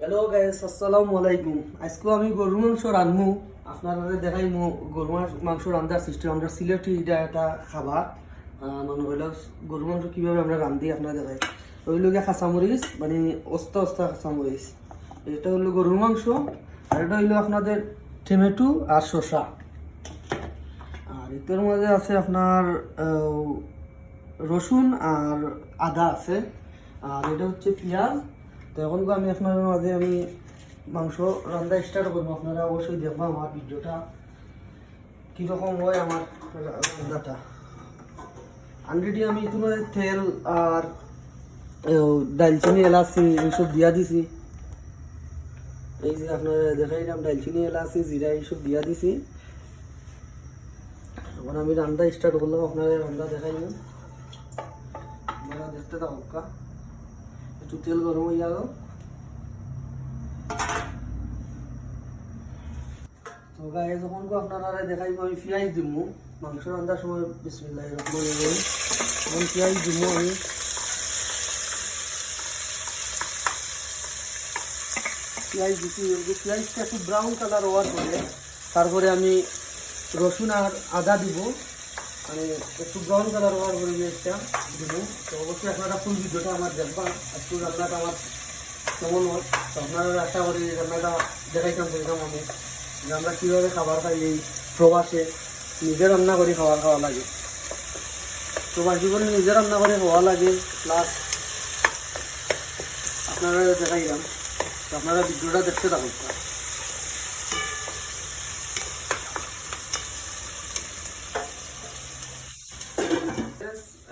Hello guys আসসালামু আলাইকুম আজকে আমি গরু মাংস রান্ধমু আপনারা দেখাই গরু মাংস- রান্ধার সিস্টেম আমরা সিলেটি এটা একটা খাবার মানে হইল গরু মাংস কীভাবে আমরা রান্ধি আপনারা দেখাই ওইল গিয়ে মানে অস্তা অস্তা কাঁচামরিচ এটা হলো গরুর মাংস আর এটা হইল আপনাদের টমেটো আর শসা আর এটার মধ্যে আছে আপনার রসুন আর আদা আছে আর এটা হচ্ছে পেঁয়াজ তো এখন আমি আপনার মাঝে আমি মাংস রান্না স্টার্ট করব। আপনারা অবশ্যই দেখব আমার ভিডিওটা। কীরকম হয় আমার রান্নাটা। অলরেডি আমি তোমার তেল আর আহ, দালচিনি এলাচি এইসব দিয়া দিছি। এই যে আপনারা দেখাইলাম দালচিনি এলাচি জিরা এইসব দিয়া দিছি। এখন আমি রান্না স্টার্ট করলাম আপনারা রান্না দেখাইলাম আপনারা দেখতে থাকুক কা। একটু তেল গরম হয়ে যাবে তো গায়ে যখন আপনারা দেখাইব, আমি পেঁয়াজ দিব মাংস রান্নার সময় বিসমিল্লাহ রহমান রহিম তখন পেঁয়াজ দিব আমি। পেঁয়াজ দিচ্ছি পেঁয়াজটা একটু ব্রাউন কালার হওয়ার পরে, তারপরে আমি রসুন আর আদা দিব। মানে একটু ব্রাউন কালার হওয়ার পরে পেঁয়াজটা দিব তো অবশ্যই আপনারা ফুল ভিডিওটা আমার দেখবা। একটু রান্নাটা আমার কেমন হয়? তো আপনারা আশা করি রান্নাটা দেখাইতাম দেখতাম আমি যে আমরা কীভাবে খাবার খাই, এই প্রবাসে নিজে রান্না করে খাবার খাওয়া লাগে। প্রবাস জীবনে নিজে রান্না করে খাওয়া লাগে প্লাস আপনারা দেখাইলাম। তো আপনারা ভিডিওটা দেখতে থাকুন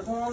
এখন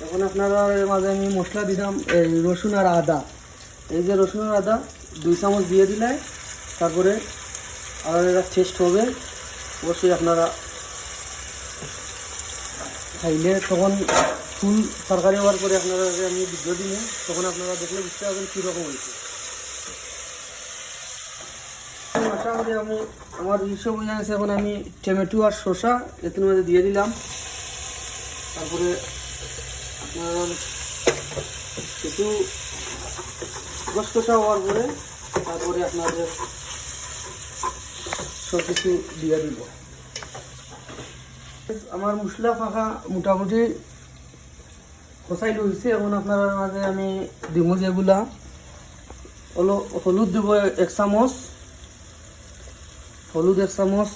এখন আপনারা এর মাঝে আমি মশলা দিলাম, এই রসুন আর আদা। এই যে রসুন আর আদা, দুই চামচ দিয়ে দিলে তারপরে আর এটা টেস্ট হবে। অবশ্যই আপনারা খাইলে তখন ফুল তরকারি হওয়ার পরে আপনারা আমি ভিডিও দিলে, তখন আপনারা দেখলে বুঝতে পারবেন কীরকম হয়েছে। করি আমি, আমার এইসব হয়ে এখন আমি টমেটো আর শসা এর মধ্যে দিয়ে দিলাম। তারপরে একটু গস কষা হওয়ার পরে তারপরে আপনাদের সব কিছু দিয়ে দিব। আমার মশলা ফাঁকা মোটামুটি কষাই হয়েছে এখন আপনার মাঝে আমি দিব যেগুলা। হলো হলুদ দেবো এক চামচ, হলুদ এক চামচ,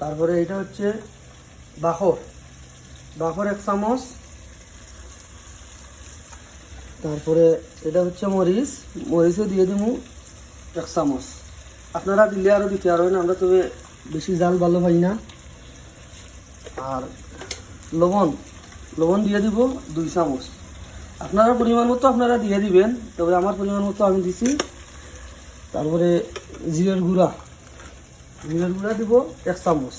তারপরে এটা হচ্ছে বাখর। বাখর এক চামচ। তারপরে এটা হচ্ছে মরিচ। মরিচও দিয়ে দিব এক চামচ। আপনারা দিলে আরও দিতে পারবেন, আমরা তবে বেশি জাল ভালো পাই না। আর লবণ লবণ দিয়ে দিব দুই চামচ। আপনারা পরিমাণ মতো আপনারা দিয়ে দিবেন, তবে আমার পরিমাণ মতো আমি দিছি। তারপরে জিরের গুঁড়া। জিরের গুঁড়া দিব এক চামচ।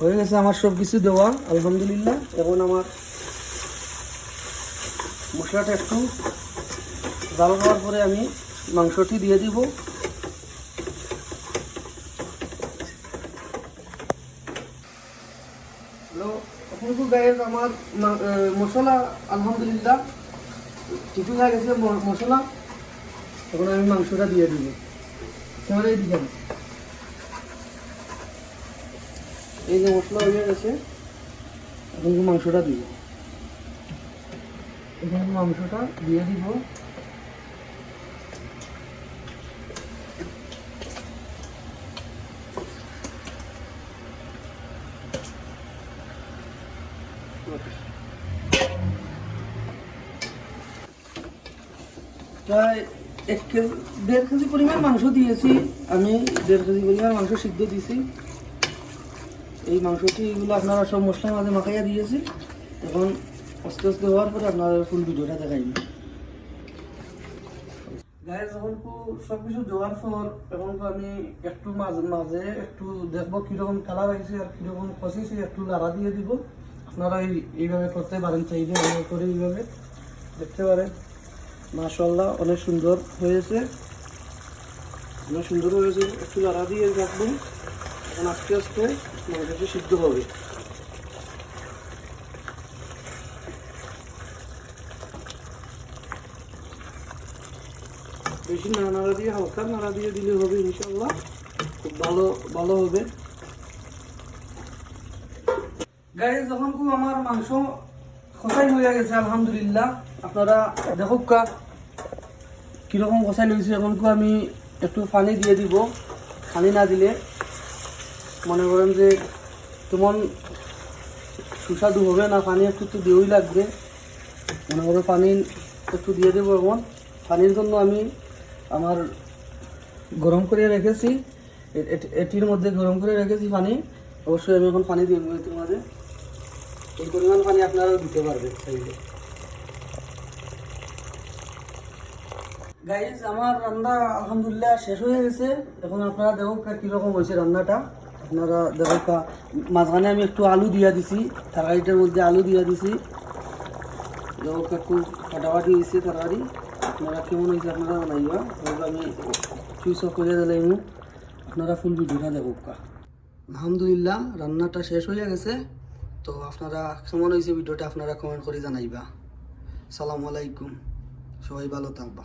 হয়ে গেছে আমার সব কিছু দেওয়া, আলহামদুলিল্লাহ। এখন আমার মশলাটা একটু জাল হওয়ার পরে আমি মাংসটি দিয়ে দিব। আমার মশলা, আলহামদুলিল্লাহ ঠিক হয়ে গেছে মশলা। এখন আমি মাংসটা দিয়ে দিব। তোমার এই এই যে মশলা হয়ে গেছে, এখন মাংসটা দিব। এখন মাংসটা দিয়ে দিব। প্রায় এক কেজি, দেড় কেজি পরিমাণ মাংস দিয়েছি। আমি দেড় কেজি পরিমাণ মাংস সিদ্ধ দিয়েছি। এই মাংসটি এগুলো আপনারা সব মশলার মাঝে মাখাইয়া দিয়েছি। এখন আস্তে আস্তে হওয়ার পরে আপনার ফুল ভিডিওটা দেখাইব গায়ে যখন কু- সবকিছু দেওয়ার পর এখন আমি একটু মাঝে মাঝে একটু দেখব কীরকম কালার আছে আর কীরকম কষিছে, একটু লাড়া দিয়ে দিব। আপনারা এই- এইভাবে করতে পারেন, চাইলে এভাবে করে এইভাবে। দেখতে পারেন মাশাল্লাহ অনেক সুন্দর হয়েছে। অনেক সুন্দর হয়েছে, একটু লাড়া দিয়ে রাখবেন এখন আস্তে আস্তে মাংসটি সিদ্ধ হবে। বেশি না নাড়া দিয়ে, হালকা নাড়া দিয়ে দিলে হবে ইনশাল্লাহ খুব ভালো ভালো হবে। গাইজ যখন খুব আমার মাংস খসাই হয়ে গেছে, আলহামদুলিল্লাহ। আপনারা দেখুক কা, কীরকম খসাই হয়েছে, এখন আমি একটু পানি দিয়ে দিব। পানি না দিলে মনে করেন যে তেমন সুস্বাদু হবে না, পানি একটু একটু দিয়েই লাগবে। মনে করো পানি একটু দিয়ে দেবো এখন। পানির জন্য আমি আমার গরম করে রেখেছি। এটির মধ্যে গরম করে রেখেছি পানি। অবশ্যই আমি এখন পানি দিয়ে দেবো মাঝে এই পরিমাণ পানি আপনারা দিতে পারবেন চাইলে গাইজ আমার রান্না আলহামদুলিল্লাহ শেষ হয়ে গেছে। এখন আপনারা দেখো কীরকম হয়েছে রান্নাটা। আপনারা দেখো মাঝখানে আমি একটু আলু দিয়া দিছি, তরকারিটার মধ্যে আলু দিয়া দিছি। একটু ফাটাফাটি হয়েছে তরকারি। আপনারা কেমন হয়েছে আপনারা জানাইবা আমি চুইস অফ করে দিলে এমন আপনারা ফুল ভিডিওটা দেখো কা আলহামদুলিল্লাহ, রান্নাটা শেষ হয়ে গেছে। তো আপনারা কেমন হয়েছে ভিডিওটা আপনারা কমেন্ট করে জানাইবা। সালামু আলাইকুম। সবাই ভালো থাকবা।